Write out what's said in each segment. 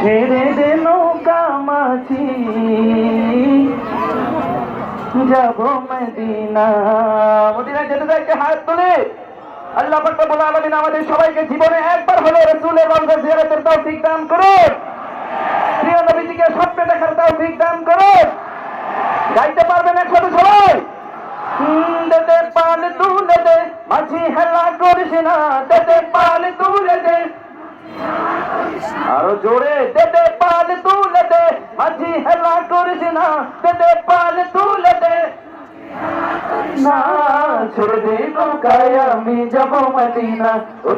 ছেড়ে দে নৌকা মদিনা। যেতে হাত তুলে। আল্লাহ আলামিন আমাদের সবাইকে জীবনে একবার হলো রাসূলের রওজা জিয়ারতের তৌফিক দান করুন। প্রিয় নবীজিকে স্বপ্নে দেখার তৌফিক দান করুন। গাইতে পারবেন একসাথে সবাই। আরও জোরে দেতে পাল তুলে দে, মাঝি হেলা করিস না দেতে পাল তুলে দে। না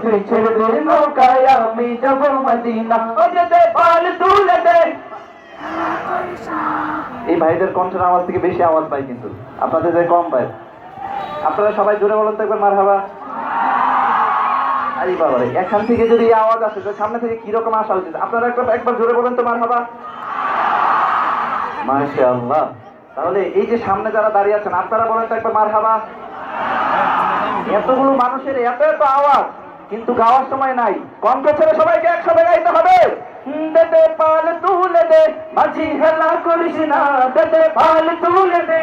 তুই ছেড়ে পাল এই ভাইদের কণ্ঠের আওয়াজ থেকে বেশি আওয়াজ পাই কিন্তু। আপনাদের কম পায় আপনারা সবাই জোরে বলেন তো একবার মার হাবা আরে বাবা এখান থেকে যদি আওয়াজ আসে সামনে থেকে কীরকম আসা উচিত আপনারা একবার একবার জোরে বলেন তো, মার হাবা। মাশাআল্লাহ। তাহলে এই যে সামনে যারা দাঁড়িয়ে আছেন, আপনারা বলেন তো একবার, মার হাবা। এতগুলো মানুষের এত এত আওয়াজ, কিন্তু গাওয়ার সময় নাই। কণ্ঠ ছেড়ে সবাইকে একসাথে গাইতে হবে। দেতে পাল তুলে দে, মাঝি হেলা করিস না, দেতে পাল তুলে দে।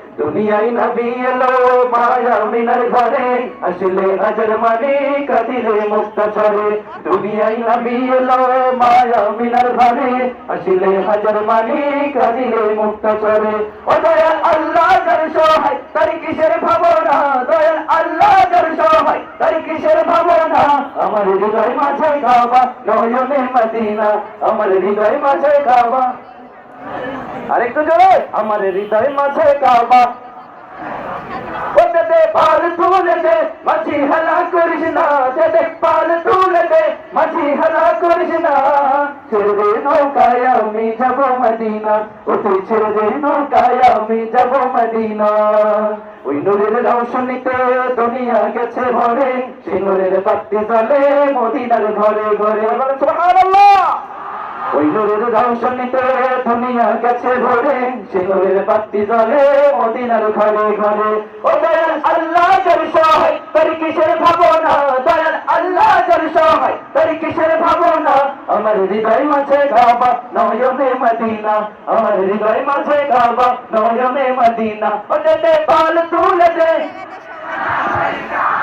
দুনিয়ায় নবী এলো মায়া মিনার ঘরে, আসলে নজর মানে কাদিলে মুক্ত ছড়ে দুনিয়ায় নবী এলো মায়া মিনার ঘরে, আসলে হাজার মানে কাদিলে মুক্ত ছড়ে ও দয়াল আল্লাহ যার সহায়, তার কিসের ভাবনা? দয়াল আল্লাহ যার সহায়, তার কিসের ভাবনা? আমার হৃদয় মাঝে কাবা, নয়নে মদিনা। আমার হৃদয় মাঝে কাবা। আরেকটু জোরে, আমার হৃদয় মাঝে কাবা। আমি যাব ওই দুনিয়া গেছে ভরে, সেই নূরের বাতি মদিনার ঘরে ঘরে। ওই নূরের রৌশনীতে দুনিয়া গেছে ভরে। সে নূরের বাতি জ্বলে মদিনার ঘরে ঘরে। ও দয়াল আল্লাহ কিসের ভাবনা? আমার হৃদয় মাঝে কাবা, নয়নে মদিনা। আমার হৃদয় মাঝে কাবা, নয়নে মদিনা। পাল তুলে দে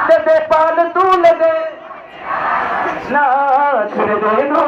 যেতে পাল তুলে দে না ছেড়ে দে